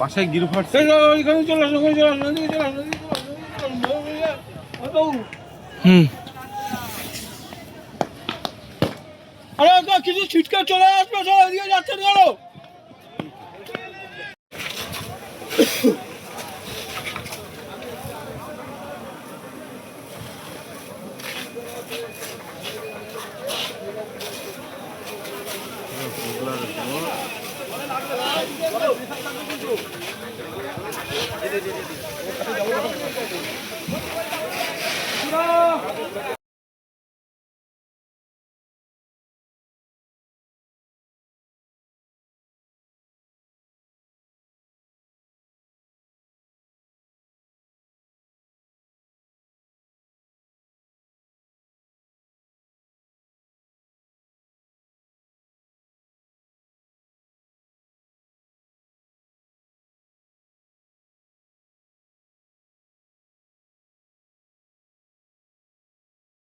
বাসায় গির ফাটছে। হুম। আরে তো কিছু ছিটকে চলে আসবে চলো এদিকে যাচ্ছে চলো। কিন্তু